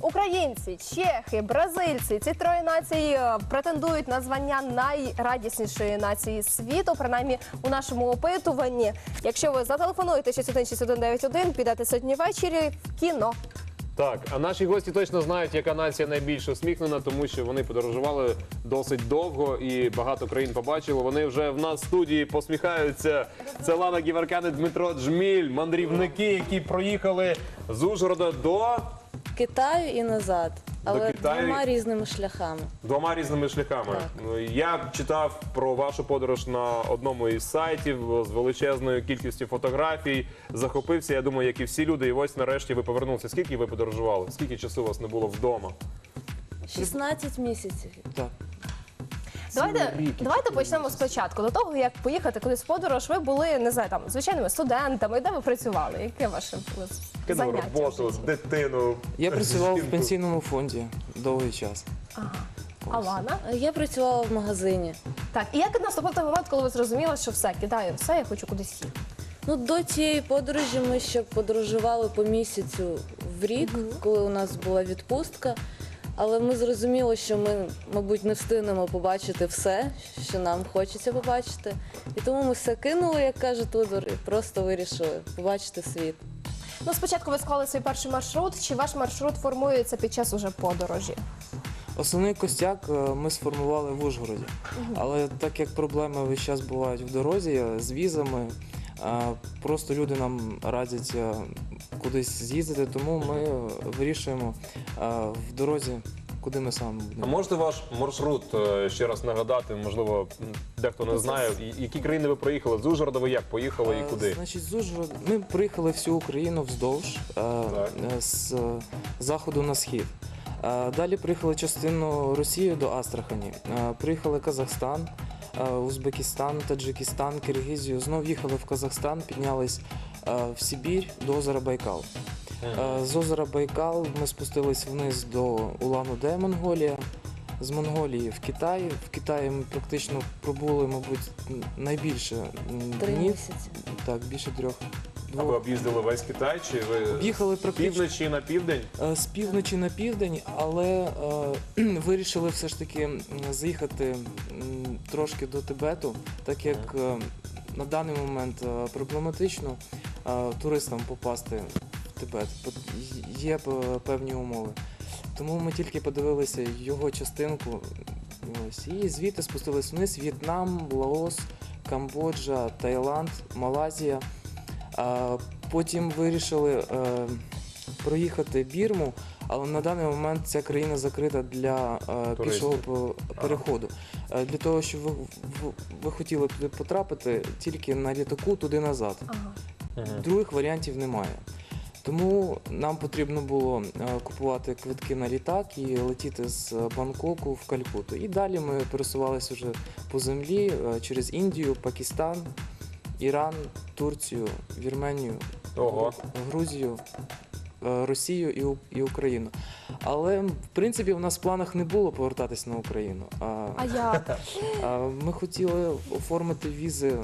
Українці, чехи, бразильці ці троє націй е, претендують на звання найрадіснішої нації світу. Принаймні у нашому опитуванні. Якщо ви зателефонуєте 616191, підете сьогодні ввечері в кіно. Так, а наші гості точно знають, яка нація найбільш усміхнена, тому що вони подорожували досить довго і багато країн побачили. Вони вже в нас в студії посміхаються. Це Лана Гіверкян і Дмитро Джміль, мандрівники, які проїхали з Ужгорода до Китаю і назад, але Китаю? двома різними шляхами. двома різними шляхами. Так. Ну, Я читав про вашу подорож на одному із сайтів з величезною кількістю фотографій. Захопився. Я думаю, як і всі люди. І ось нарешті ви повернулися. Скільки ви подорожували? Скільки часу у вас не було вдома? 16 місяців. Так. Давайте, рік, давайте почнемо спочатку. До того як поїхати кудись в подорож, ви були не знаю, там звичайними студентами. Де ви працювали? Яке ваше було Кинув заняття? роботу, дитину. Я працював в жінку. пенсійному фонді довгий час. А Лана? Я працювала в магазині. Так, і як наступив той момент, коли ви зрозуміли, що все, кидаю все, я хочу кудись їхати? Ну, до цієї подорожі ми ще подорожували по місяцю в рік, коли у нас була відпустка. Але ми зрозуміли, що ми, мабуть, не встигнемо побачити все, що нам хочеться побачити. І тому ми все кинули, як каже Тудор, і просто вирішили побачити світ. Ну, спочатку ви склали свій перший маршрут, чи ваш маршрут формується під час уже подорожі? Основний костяк е, ми сформували в Ужгороді. Але так як проблеми весь час бувають в дорозі е, з візами, просто люди нам радять е, кудись з'їздити, тому ми вирішуємо е, в дорозі, куди ми саме А можете ваш маршрут е, ще раз нагадати? Можливо, дехто не знає. Які країни ви проїхали? З Ужгорода ви як поїхали і куди? Значить, з Ужгорода ми приїхали всю Україну вздовж з заходу на схід. Далі приїхали частину Росії до Астрахані. Приїхали Казахстан, Узбекистан, Таджикистан, Киргизію. Знов їхали в Казахстан, піднялись е, в Сибір до озера Байкал. Е, З озера Байкал ми спустились вниз до Улан-Удэ, Монголія. З Монголії в Китай. В Китаї ми практично пробули, мабуть, найбільше Три днів. місяці. Так, більше трьох. А ви об'їздили весь Китай? Чи ви з практично півночі на південь? е, з півночі на південь, але е, вирішили все ж таки м, заїхати м, трошки до Тибету, так як е, на даний момент е, проблематично е, туристам попасти в Тибет. Пот- Є певні умови. Тому ми тільки подивилися його частинку. Ось, і звідти спустились вниз В'єтнам, Лаос, Камбоджа, Таїланд, Малайзія. А потім вирішили е, проїхати Бірму, але на даний момент ця країна закрита для е, пішого переходу. Е, для того, щоб ви, ви, ви хотіли туди потрапити тільки на літаку туди назад. Ага. Других варіантів немає. Тому нам потрібно було купувати квитки на літак і летіти з Бангкоку в Калькуту. І далі ми пересувалися вже по землі через Індію, Пакистан, Іран, Турцію, Вірменію, Ого. Грузію, е, Росію і, і Україну. Але в принципі в нас в планах не було повертатись на Україну. А, А як? ми хотіли оформити візи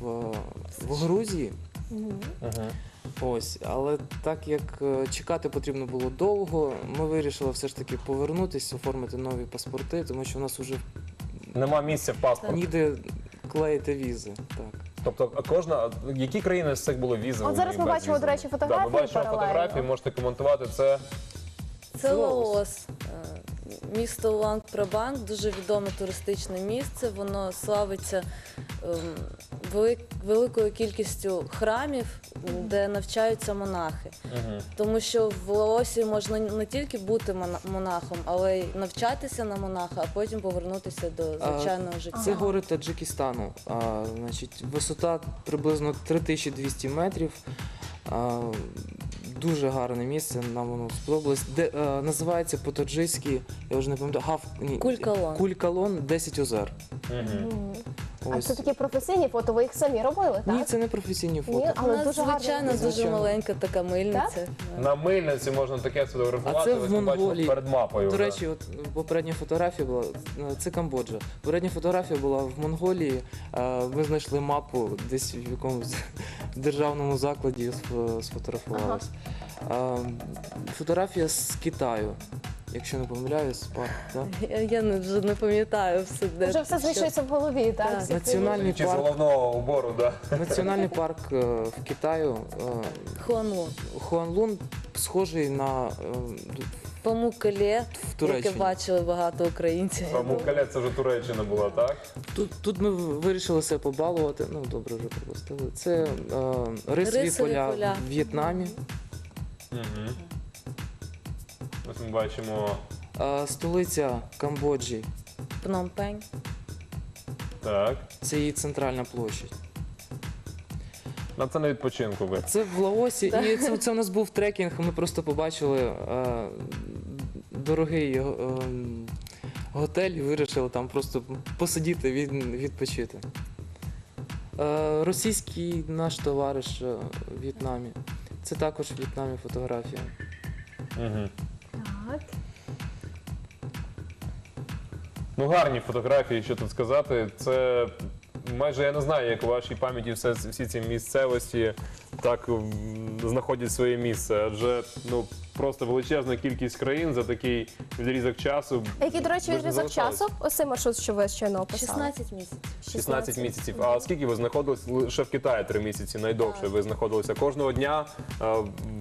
в, в Грузії. Ось, але так як е, чекати потрібно було довго, ми вирішили все ж таки повернутися, оформити нові паспорти, тому що в нас вже Нема місця в паспорті. ніде клеїти візи. Так. Тобто, кожна які країни з цих були візовими? От зараз і ми бачимо, безвізовими? до речі, фотографії Да, ми бачимо паралельно. фотографії, можете коментувати це. Це Лаос. Е, Місто Улан-Прабанк дуже відоме туристичне місце. Воно славиться ем, великою кількістю храмів, де навчаються монахи. Тому що в Лаосі можна не тільки бути мона- монахом, але й навчатися на монаха, а потім повернутися до звичайного життя. Це гори Таджикистану. А, значить, висота приблизно 3200 метрів. А, дуже гарне місце, нам воно сподобалось. Де, а, називається по-таджикськи, я вже не пам'ятаю, гав... ні, Кулькалон. Кулькалон 10 озер. А це такі професійні фото, ви їх самі робили, так? Ні, це не професійні фото. Ні, але дуже гарно. звичайно дуже Звичайно. маленька така мильниця. На мильниці можна таке сфотографувати. А це ось в Монголії. перед мапою. До вже. речі, от попередня фотографія була е, це Камбоджа. Попередня фотографія була в Монголії. Е, Ми знайшли мапу десь в якомусь державному закладі сф- сфотографувалися. А, фотографія з Китаю, якщо не помиляюсь, парк, так? Я, я не, вже не пам'ятаю все, де Вже все що. змішується в голові, так? Так. всі ці- Національний Чи з парк, головного убору, да? національний парк е, в Китаю е, Хуанлун. Хуанлун схожий на е, Памукале, в яке Туреччині. бачили багато українців. Мукаля це вже Туреччина була, так? Тут, тут ми вирішили себе побалувати. Ну добре, вже пропустили. Це е, рисові, Рисові поля, поля. в В'єтнамі, Угу. Ось ми бачимо. столиця Камбоджі. Пномпень. Так. Це її центральна площадь. На це на відпочинку ви. Це в Лаосі, і це, це у нас був трекінг. Ми просто побачили е, дорогий е, готель і вирішили там просто посидіти, від, відпочити. Е, російський наш товариш е, в В'єтнамі. Це також в В'єтнамі фотографія. Угу. Так. Ну, гарні фотографії, що тут сказати. Це майже я не знаю, як у вашій пам'яті все, всі ці місцевості так знаходять своє місце. Адже ну просто величезна кількість країн за такий відрізок часу. Який, до речі, Ви ж не відрізок залишались. часу? Ось цей маршрут, що ви щойно описали. 16 місяців. 16 місяців. А скільки ви знаходились лише в Китаї? Три місяці найдовше. Ви знаходилися кожного дня.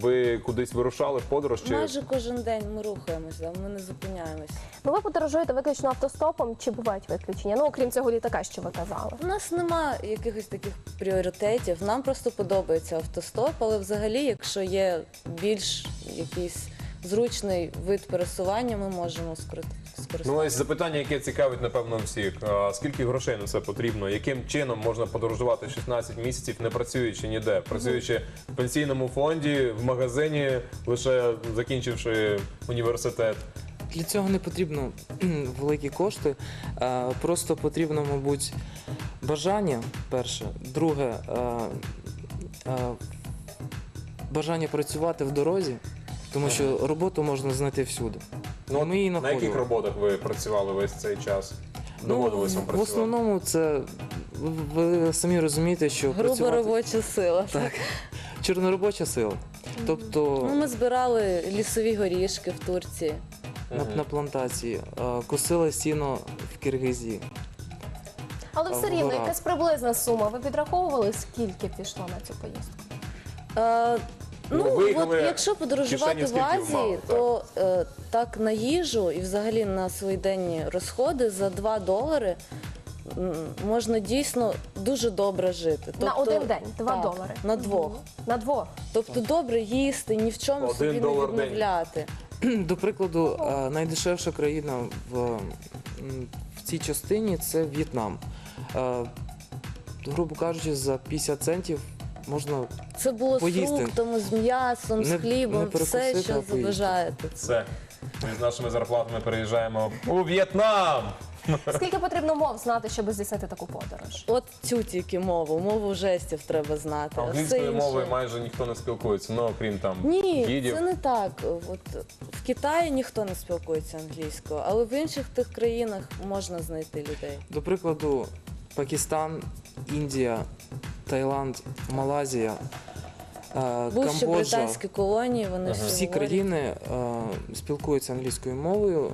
Ви кудись вирушали в подорож? Чи Майже кожен день ми рухаємося, ми не зупиняємось. Ну ви подорожуєте виключно автостопом чи бувають виключення? Ну, окрім цього літака, що ви казали. У нас нема якихось таких пріоритетів. Нам просто подобається автостоп, але взагалі, якщо є більш якийсь зручний вид пересування, ми можемо скорити- Ну, ось запитання, яке цікавить, напевно, всіх. А, Скільки грошей на це потрібно? Яким чином можна подорожувати 16 місяців, не працюючи ніде? Працюючи в пенсійному фонді, в магазині, лише закінчивши університет. Для цього не потрібно кхм, великі кошти. е, Просто потрібно, мабуть, бажання перше. Друге е, е, бажання працювати в дорозі, тому що роботу можна знайти всюди. Ну, от Ми її на яких знаходили. роботах ви працювали весь цей час? Доводилось вам Ну, в працювати? основному це ви самі розумієте, що Груба працювати робоча сила. Так. чорноробоча сила. Тобто Ну, ми збирали лісові горішки в Турції. на, на плантації, е, косили сіно в Киргизії. Але все рівно, якась приблизна сума. Ви підраховували, скільки пішло на цю поїздку? Е, Ну, ну, от якщо подорожувати в Азії, то е, так на їжу і взагалі на свої денні розходи за 2 долари м, можна дійсно дуже добре жити. на один день, два так, долари. На двох. На двох. Тобто добре їсти, ні в чому Один собі не долар день. відмовляти. До прикладу, е, найдешевша країна в, м, в цій частині це В'єтнам. Е, Грубо кажучи, за 50 центів можна Це було Поїсти. з фруктами, з м'ясом, Не- з хлібом, не все, перекусити, а що поїсти. забажаєте. Все. Ми з нашими зарплатами переїжджаємо у В'єтнам. Скільки потрібно мов знати, щоб здійснити таку подорож? От цю тільки мову, мову жестів треба знати. а все Англійською інше- мовою майже ніхто не спілкується, ну окрім там Ні, гідів. це не так. От в Китаї ніхто не спілкується англійською, але в інших тих країнах можна знайти людей. До прикладу, Пакистан, Індія, Таїланд, Малайзія, е, Бувші Камбоджа. британські колонії, вони Ага. всі Всі говорять. країни е, спілкуються англійською мовою.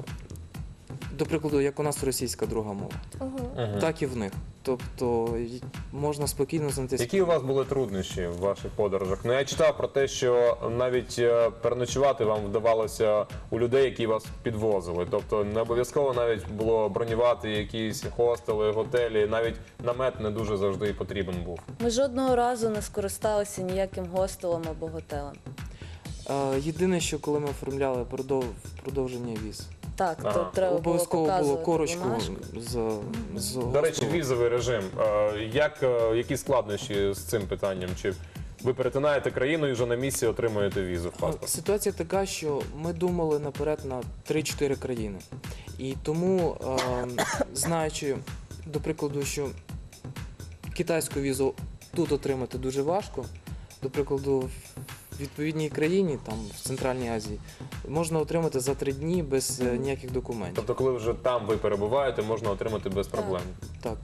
До прикладу, як у нас російська друга мова, Ага. так і в них. Тобто й- можна спокійно знайти Які у вас були труднощі в ваших подорожах? Ну я читав про те, що навіть е, переночувати вам вдавалося у людей, які вас підвозили. Тобто не обов'язково навіть було бронювати якісь хостели, готелі, навіть намет не дуже завжди потрібен був. Ми жодного разу не скористалися ніяким гостелом або готелем. Е, Єдине, що коли ми оформляли продов... продовження віз, Так, Ага. то треба обов'язково було було показувати корочку бумажку. з, з До речі, візовий режим. Е, Як е, які складнощі з цим питанням? Чи ви перетинаєте країну і вже на місці отримуєте візу в паспорт? Ситуація така, що ми думали наперед на 3-4 країни. І тому, е, знаючи, до прикладу, що китайську візу тут отримати дуже важко, до прикладу, відповідній країні, там в Центральній Азії, можна отримати за три дні без е, ніяких документів. Тобто, коли вже там ви перебуваєте, можна отримати без проблем. Так.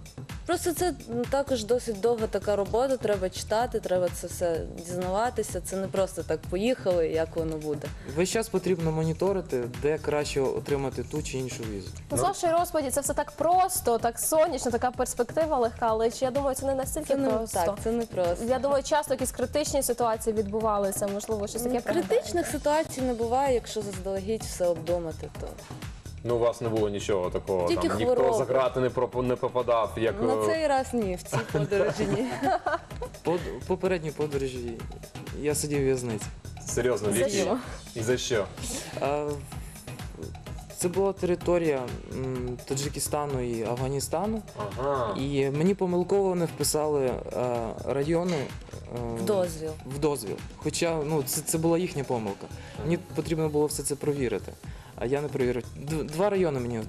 Просто це ну, також досить довга така робота. Треба читати, треба це все дізнаватися. Це не просто так поїхали, як воно буде. Весь час потрібно моніторити, де краще отримати ту чи іншу візу. Ну, з вашої розповіді це все так просто, так сонячно, така перспектива легка, але ж я думаю, це не настільки Це не просто. так, це не просто. Я думаю, часто якісь критичні ситуації відбувалися, можливо, щось таке пригадаєте? Критичних ситуацій не буває, якщо заздалегідь все обдумати, то Ну, у вас не було нічого такого. Тільки там, ніхто хвороби. за грати не, проп- не попадав, як на е, цей раз ні, в цій подорожі ні. По попередній подорожі я сидів у в'язниці. серйозно За що? І за що? А, Це була територія м, Таджикистану і Афганістану, Ага. і мені помилково не вписали е, райони е, В дозвіл. в дозвіл. Хоча ну, це, це була їхня помилка. Мені потрібно було все це провірити. А я не провірив. Два райони мені е,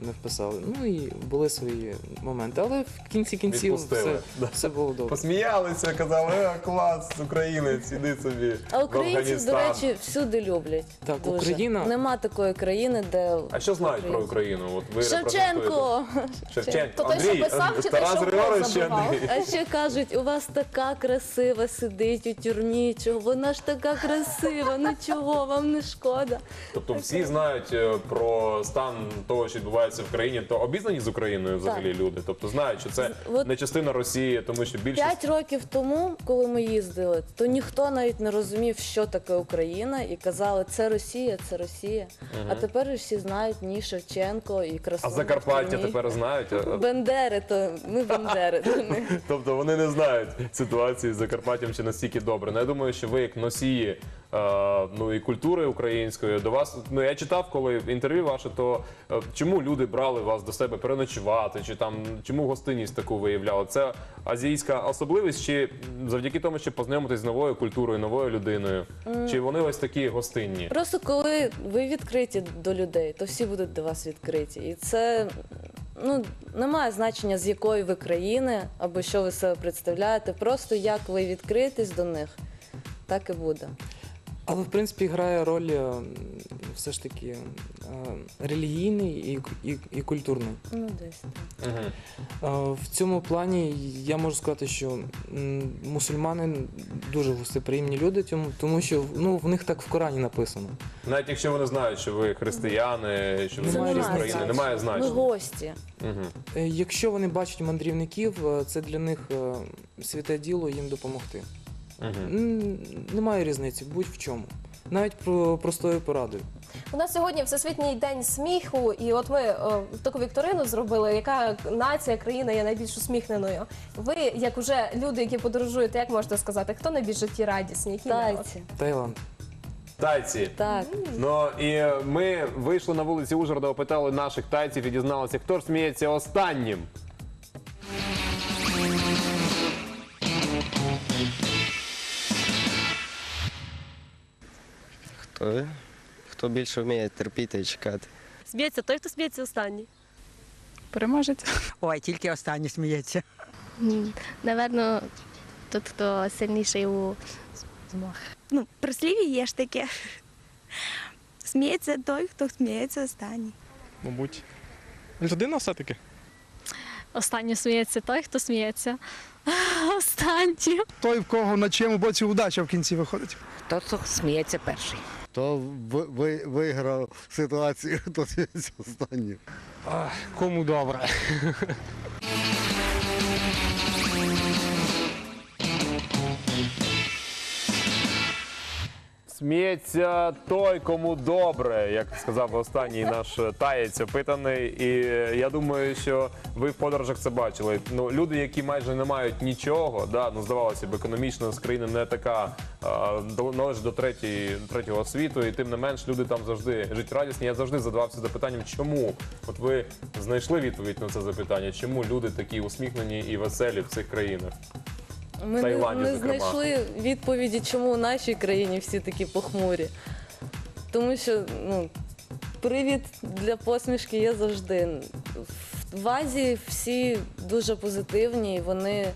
не вписали. Ну і були свої моменти. Але в кінці кінців все, да. все було добре. Посміялися, казали, е, клас, українець, іди собі. А в українців, до Афганістан». речі, всюди люблять. Так, дуже. Україна- Нема такої країни, де А що знають про Україну? От ви репрезентуєте. Шевченко! Шевченко. То той, що Андрій, писав, чи той, Тарас що Григорович гол чи забивав? Андрій? А ще кажуть, у вас така красива сидить у тюрмі, чого вона ж така красива, ну чого вам не шкода? Тобто всі знають е, про стан того, що відбувається в країні, то обізнані з Україною взагалі люди. Тобто знають, що це От- не частина Росії, тому що більшість П'ять років тому, коли ми їздили, то ніхто навіть не розумів, що таке Україна, і казали, це Росія, це Росія. А тепер всі знають ні Шевченко і а. Закарпаття тепер знають. Бендери, то ми бендери. Тобто вони не знають ситуації з Закарпаттям чи настільки добре. Ну, я думаю, що ви як носії ну і культури української до вас. Ну я читав, коли інтерв'ю ваше, то е, чому люди брали вас до себе переночувати, чи там чому гостинність таку виявляли? Це азійська особливість, чи завдяки тому, що познайомитись з новою культурою, новою людиною? Чи вони ось такі гостинні? Просто коли ви відкриті до людей, то всі будуть до вас відкриті. І це ну, не має значення, з якої ви країни або що ви себе представляєте. Просто як ви відкритесь до них, так і буде. Але в принципі грає роль е, все ж таки е, релігійний і, і, і культурний. Ну, десь. так. Угу. Е, В цьому плані я можу сказати, що м, мусульмани дуже гостеприємні люди, тому, тому що ну, в них так в Корані написано. Навіть якщо вони знають, що ви християни, що ви Немає з. України, немає Ми значення. гості. Угу. Е, Якщо вони бачать мандрівників, е, це для них е, святе діло їм допомогти. Угу. М, Немає різниці, будь в чому. Навіть про простою порадою. У нас сьогодні всесвітній день сміху, і от ми е, таку вікторину зробили, яка нація, країна є найбільш усміхненою. Ви, як уже люди, які подорожуєте, як можете сказати, хто найбільш життєрадісні? Який народ? Тайці. Таїланд. Тайці. Так. Ну і ми вийшли на вулиці Ужгорода, опитали наших тайців і дізналися, хто ж сміється останнім. Хто? Хто більше вміє терпіти і чекати? Сміється той, хто сміється останній. Переможець. Ой, тільки останній сміється. Наверно, тот, хто сильніший у змах. Ну, прислів'я є ж таке. Сміється той, хто сміється останній. Мабуть. Людина все-таки. Останній сміється той, хто сміється. Останній. той, в кого на чиєму боці удача в кінці виходить. Тот, хто сміється перший. Хто ви, виграв ситуацію, то останнім. Кому добре. Сміється той, кому добре, як сказав останній наш таєць опитаний. І я думаю, що ви в подорожах це бачили. Ну, люди, які майже не мають нічого, да, ну здавалося б, економічно з країни не така а, до- належить до третьої, третього світу, і тим не менш люди там завжди життєрадісні. Я завжди задавався запитанням, чому? От ви знайшли відповідь на це запитання, чому люди такі усміхнені і веселі в цих країнах? Ми не, Таїланді, не зокрема. знайшли відповіді, чому в нашій країні всі такі похмурі. Тому що ну, привід для посмішки є завжди. В- В Азії всі дуже позитивні, і вони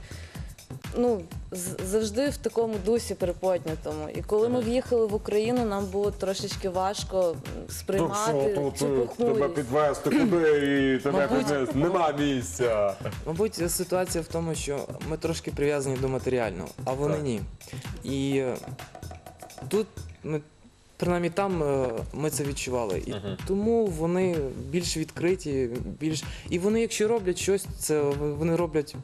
ну, з- завжди в такому дусі приподнятому. І коли ми в'їхали в Україну, нам було трошечки важко м, сприймати цю похмурість. підвезти куди і тебе Мабуть. підвезти? Нема місця. Мабуть, ситуація в тому, що ми трошки прив'язані до матеріального, а вони Так. ні. І е, тут ми. Принаймні там е, ми це відчували. І Мгм. тому вони більш відкриті, більш. І вони, якщо роблять щось, це вони роблять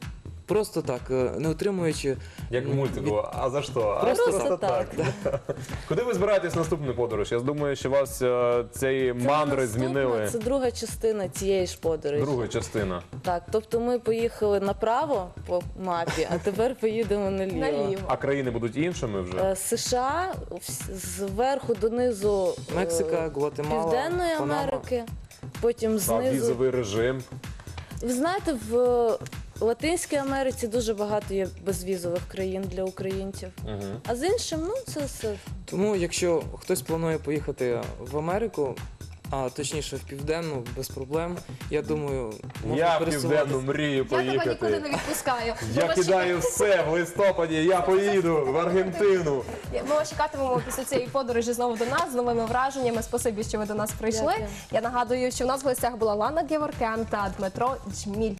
просто так, е, не отримуючи. Як в мультику, а за що? А Просто так. Куди ви збираєтесь в наступну подорож? Я думаю, що вас е, цієї Це мандри наступна, змінили. Це друга частина цієї ж подорожі. Друга частина. Так, тобто ми поїхали направо по мапі, а тепер поїдемо наліво. Наліво. А країни будуть іншими вже? Е, США вс- зверху донизу е, Мексика, Гватемала, Південної Панама. Америки, потім А знизу. візовий режим. Ви знаєте, в Латинській Америці дуже багато є безвізових країн для українців. Угу. А з іншим, ну це все. Тому, якщо хтось планує поїхати в Америку, а точніше в південну, без проблем, я думаю, можна Я в пересуватися. південну мрію Я тебе нікуди поїхати. не відпускаю. Ми Я вас кидаю все в листопаді, я поїду в Аргентину. Ми вас чекатимемо після цієї подорожі знову до нас з новими враженнями. Спасибі, що ви до нас прийшли. Дякую. Я нагадую, що в нас в гостях була Лана Геворкян та Дмитро Джміль.